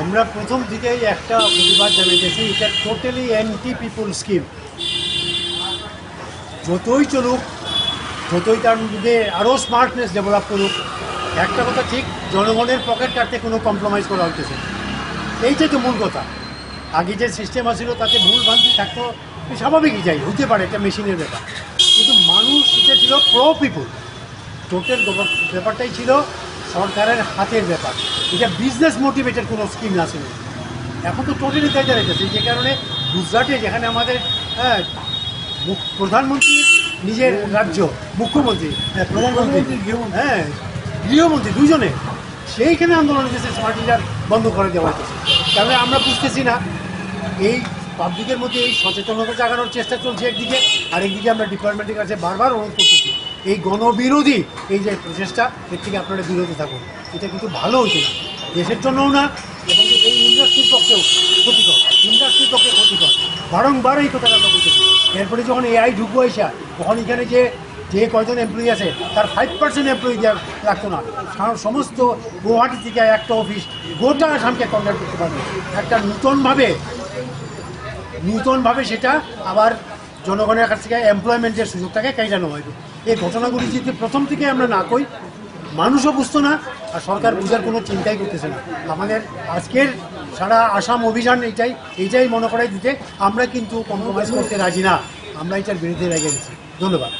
আমরা প্রথম থেকেই একটা প্রতিবাদ জানিয়েছি, এটা টোটালি অ্যান্টি পিপুল স্কিম যতই চলুক, যতই তার মধ্যে আরও স্মার্টনেস ডেভেলপ করুক, একটা কথা ঠিক, জনগণের পকেট কাটতে কোনো কম্প্রোমাইজ করা হইতেছে এইটাই তো মূল কথা। আগে যে সিস্টেম আছিল, তাতে ভুল ভ্রান্তি থাকতো স্বাভাবিকই যাই হতে পারে, এটা মেশিনের ব্যাপার। কিন্তু মানুষ সেটা ছিল প্রো পিপুল টোটাল ব্যাপারটাই ছিল সরকারের হাতের ব্যাপার। এটা বিজনেস মোটিভেটেড কোনো স্কিম আছে না। এখন তো টোটালি তাই দাঁড়াইতেছে যে কারণে গুজরাটে যেখানে আমাদের হ্যাঁ প্রধানমন্ত্রী নিজের রাজ্য মুখ্যমন্ত্রী হ্যাঁ, প্রধানমন্ত্রী হ্যাঁ গৃহমন্ত্রী দুজনে সেইখানে আন্দোলন হয়েছে স্মার্ট মিটার বন্ধ করে দেওয়া হয়েছে। তাহলে আমরা বুঝতেছি না। এই পাবলিকের মধ্যে এই সচেতনতা জাগানোর চেষ্টা চলছে একদিকে আর একদিকে আমরা ডিপার্টমেন্টের কাছে বারবার অনুরোধ এই গণবিরোধী এই যে প্রচেষ্টা, এর থেকে আপনারা বিরত থাকুন। এটা কিন্তু ভালো হচ্ছে না। দেশের জন্যও না, এবং এই ইন্ডাস্ট্রির পক্ষেও ক্ষতিকর। ইন্ডাস্ট্রির পক্ষে ক্ষতিকর। বারংবার এই কথাটা আমরা বলতেছি এরপরে যখন এআই ঢুকবো এসা, তখন এখানে যে যে কয়জন এমপ্লয়ি আছে, তার ফাইভ পার্সেন্ট এমপ্লয়ি দেওয়া লাগতো না। সমস্ত গুয়াহাটি থেকে একটা অফিস গোটা আসামকে কন্ট্যাক্ট করতে পারবে। একটা নূতনভাবে নূতনভাবে সেটা আবার জনগণের কাছ থেকে এমপ্লয়মেন্টের সুযোগটাকে কাইটানো হয়তো এই ঘটনাগুলি যদি প্রথম থেকে আমরা না কই, মানুষও বুঝতো না আর সরকার বুঝার কোনো চিন্তাই করতেছে না। আমাদের আজকের সারা আসাম অভিযান এইটাই এইটাই মনে করাই দিতে, আমরা কিন্তু কম্প্রোমাইজ করতে রাজি না। আমরা এটার বিরুদ্ধে রেগে গেছি। ধন্যবাদ।